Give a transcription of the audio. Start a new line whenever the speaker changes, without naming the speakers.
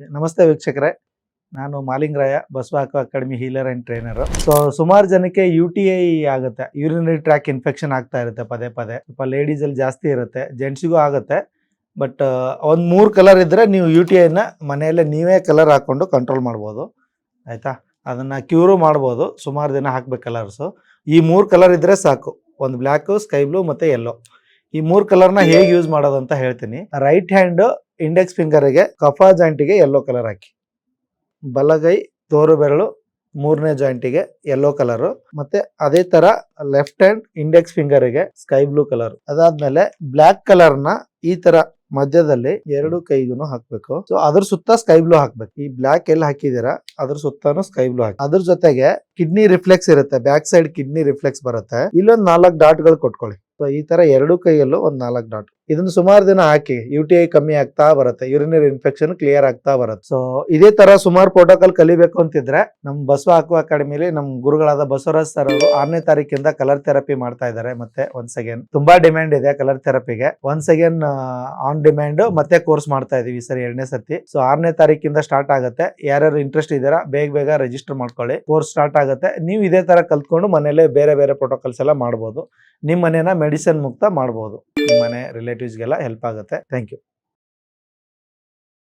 ನಮಸ್ತೆ ವೀಕ್ಷಕರೇ. ನಾನು Malingaraya Basava academy healer and trainer. So ಸುಮಾರು ಜನಕ್ಕೆ ಯು ಟಿ ಐ ಆಗುತ್ತೆ. ಯೂರಿನರಿ ಟ್ರ್ಯಾಕ್ ಇನ್ಫೆಕ್ಷನ್ ಆಗ್ತಾ ಇರುತ್ತೆ ಪದೇ ಪದೇ. ಸ್ವಲ್ಪ ಲೇಡೀಸಲ್ಲಿ ಜಾಸ್ತಿ ಇರುತ್ತೆ. ಜೆಂಟ್ಸಿಗೂ ಆಗುತ್ತೆ. ಬಟ್ ಒಂದು ಮೂರು ಕಲರ್ ಇದ್ದರೆ ನೀವು ಯು ಟಿ ಐನ ಮನೆಯಲ್ಲೇ ನೀವೇ ಕಲರ್ ಹಾಕ್ಕೊಂಡು ಕಂಟ್ರೋಲ್ ಮಾಡ್ಬೋದು. ಆಯಿತಾ? ಅದನ್ನು ಕ್ಯೂರು ಮಾಡ್ಬೋದು. ಸುಮಾರು ದಿನ ಹಾಕ್ಬೇಕು ಕಲರ್ಸು ಈ ಮೂರು ಕಲರ್ ಇದ್ದರೆ ಸಾಕು. ಒಂದು ಬ್ಲ್ಯಾಕು ಸ್ಕೈ ಬ್ಲೂ ಮತ್ತು ಯೆಲ್ಲೋ ಈ ಮೂರು ಕಲರ್ನ ಹೇಗೆ ಯೂಸ್ ಮಾಡೋದು ಅಂತ ಹೇಳ್ತೀನಿ. ರೈಟ್ ಹ್ಯಾಂಡ್ ಇಂಡೆಕ್ಸ್ ಫಿಂಗರ್ಗೆ ಕಫಾ ಜಾಯಿಂಟಿಗೆ ಯೆಲ್ಲೋ ಕಲರ್ ಹಾಕಿ. ಬಲಗೈ, ತೋರು ಬೆರಳು, ಮೂರನೇ ಜಾಯಿಂಟಿಗೆ ಯೆಲ್ಲೋ ಕಲರು ಮತ್ತೆ ಅದೇ ತರ ಲೆಫ್ಟ್ ಹ್ಯಾಂಡ್ ಇಂಡೆಕ್ಸ್ ಫಿಂಗರ್ಗೆ ಸ್ಕೈ ಬ್ಲೂ ಕಲರ್ ಅದಾದ್ಮೇಲೆ ಬ್ಲ್ಯಾಕ್ ಕಲರ್ನ ಈ ತರ ಮಧ್ಯದಲ್ಲಿ ಎರಡು ಕೈಗೂ ಹಾಕ್ಬೇಕು. ಸೊ ಅದ್ರ ಸುತ್ತ ಸ್ಕೈ ಬ್ಲೂ ಹಾಕ್ಬೇಕು. ಈ ಬ್ಲಾಕ್ ಎಲ್ಲಿ ಹಾಕಿದೀರಾ ಅದ್ರ ಸುತ್ತಾನು ಸ್ಕೈ ಬ್ಲೂ ಹಾಕಿ. ಅದ್ರ ಜೊತೆಗೆ ಕಿಡ್ನಿ ರಿಫ್ಲೆಕ್ಸ್ ಇರುತ್ತೆ. ಬ್ಯಾಕ್ ಸೈಡ್ ಕಿಡ್ನಿ ರಿಫ್ಲೆಕ್ಸ್ ಬರುತ್ತೆ. ಇಲ್ಲೊಂದ್ ನಾಲ್ಕು ಡಾಟ್ಗಳು ಕೊಟ್ಕೊಳ್ಳಿ. ಸೊ ಈ ತರ ಎರಡು ಕೈಯಲ್ಲೂ ಒಂದ್ ನಾಲ್ಕು ಡಾಟ್ ಇದನ್ನ ಸುಮಾರು ದಿನ ಹಾಕಿ ಯು ಟಿ ಐ ಕಮ್ಮಿ ಆಗ್ತಾ ಬರುತ್ತೆ ಯೂರಿನರಿ ಇನ್ಫೆಕ್ಷನ್ ಕ್ಲಿಯರ್ ಆಗ್ತಾ ಬರುತ್ತೆ. ಸೊ ಇದೇ ತರ ಸುಮಾರು ಪ್ರೋಟೋಕಾಲ್ ಕಲಿಬೇಕು ಅಂತಿದ್ರೆ, ನಮ್ ಬಸವ ಹಾಕುವ ಅಕಾಡೆಮಿಲಿ ನಮ್ ಗುರುಗಳಾದ ಬಸವರಾಜ್ ಸರ್ ಅವರು ಆರನೇ ತಾರೀಕಿಂದ ಕಲರ್ ಥೆರಪಿ ಮಾಡ್ತಾ ಇದ್ದಾರೆ ಮತ್ತೆ ಒನ್ಸ್ ಅಗೇನ್ ತುಂಬಾ ಡಿಮ್ಯಾಂಡ್ ಇದೆ ಕಲರ್ ಥೆರಪಿಗೆ ಒನ್ಸ್ ಅಗೇನ್ ಆನ್ ಡಿಮ್ಯಾಂಡ್ ಮತ್ತೆ ಕೋರ್ಸ್ ಮಾಡ್ತಾ ಇದೀವಿ ಸರಿ ಎರಡನೇ ಸರ್ತಿ. ಸೊ ಆರನೇ ತಾರೀಕಿಂದ ಸ್ಟಾರ್ಟ್ ಆಗುತ್ತೆ. ಯಾರ್ಯಾರು ಇಂಟ್ರೆಸ್ಟ್ ಇದ್ದೀರಾ, ಬೇಗ ಬೇಗ ರಿಜಿಸ್ಟರ್ ಮಾಡ್ಕೊಳ್ಳಿ. ಕೋರ್ಸ್ ಸ್ಟಾರ್ಟ್ ಆಗುತ್ತೆ. ನೀವು ಇದೇ ತರ ಕಲ್ತ್ಕೊಂಡು ಮನೇಲೆ ಬೇರೆ ಬೇರೆ ಪ್ರೋಟೋಕಾಲ್ಸ್ ಎಲ್ಲ ಮಾಡ್ಬೋದು. ನಿಮ್ಮ ಮನೇನ ಮೆಡಿಸಿನ್ ಮುಕ್ತ ಮಾಡ್ಬೋದು. ನಿಮ್ಮ ಮನೆ ರಿಲೇಟಿವ್ಸ್ಗೆಲ್ಲ ಹೆಲ್ಪ್ ಆಗುತ್ತೆ. Thank you